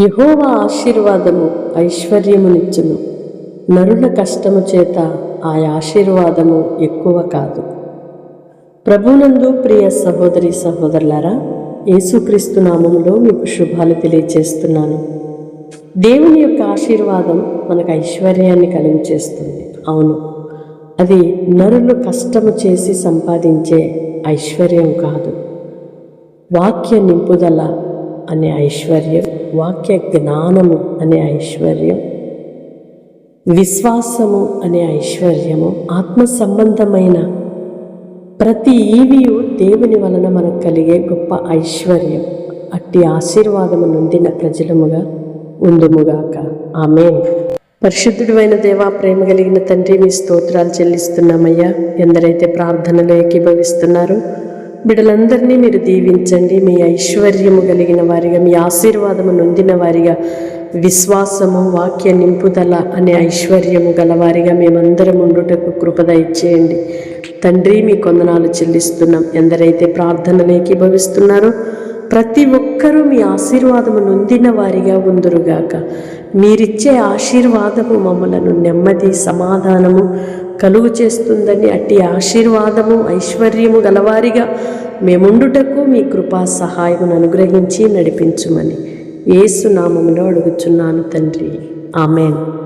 యహోవా ఆశీర్వాదము ఐశ్వర్యమునిచ్చును. నరుల కష్టము చేత ఆ ఆశీర్వాదము ఎక్కువ కాదు. ప్రభునందు ప్రియ సహోదరి సహోదరులారా యేసుక్రీస్తు నామములో మీకు శుభాలు తెలియచేస్తున్నాను. దేవుని యొక్క ఆశీర్వాదం మనకు ఐశ్వర్యాన్ని కలుగు చేస్తుంది అవును అది నరులు కష్టము చేసి సంపాదించే ఐశ్వర్యం కాదు. వాక్య నింపుదల అనే ఐశ్వర్యం వాక్య జ్ఞానము అనే ఐశ్వర్యం విశ్వాసము అనే ఐశ్వర్యము ఆత్మ సంబంధమైన ప్రతి ఈవియు దేవుని వలన మనకు కలిగే గొప్ప ఐశ్వర్యం. అట్టి ఆశీర్వాదము నొందిన ప్రజలముగా ఉందుముగాక ఆమెన్. పరిశుద్ధుడైన దేవా ప్రేమ కలిగిన తండ్రి మీ స్తోత్రాలు చెల్లిస్తున్నామయ్యా. ఎందరైతే ప్రార్థనలో ఏకీభవిస్తున్నారో బిడ్డలందరినీ మీరు దీవించండి. మీ ఐశ్వర్యము కలిగిన వారిగా మీ ఆశీర్వాదము నొందిన వారిగా విశ్వాసము వాక్య నింపుదల అనే ఐశ్వర్యము గలవారిగా మేమందరం ఉండుటకు కృపద ఇచ్చేయండి తండ్రి మీ కొందనాలు చెల్లిస్తున్నాం. ఎందరైతే ప్రార్థనలు ఏకీభవిస్తున్నారో ప్రతి ఒక్కరూ మీ ఆశీర్వాదము నొందిన వారిగా ఉందురుగాక. మీరిచ్చే ఆశీర్వాదము మమ్మలను నెమ్మది సమాధానము కలుగు చేస్తుందని అట్టి ఆశీర్వాదము ఐశ్వర్యము గలవారిగా మేముండుటకు మీ కృపా సహాయమును అనుగ్రహించి నడిపించుమని ఏసునామములో అడుగుచున్నాను తండ్రి. ఆమెన్.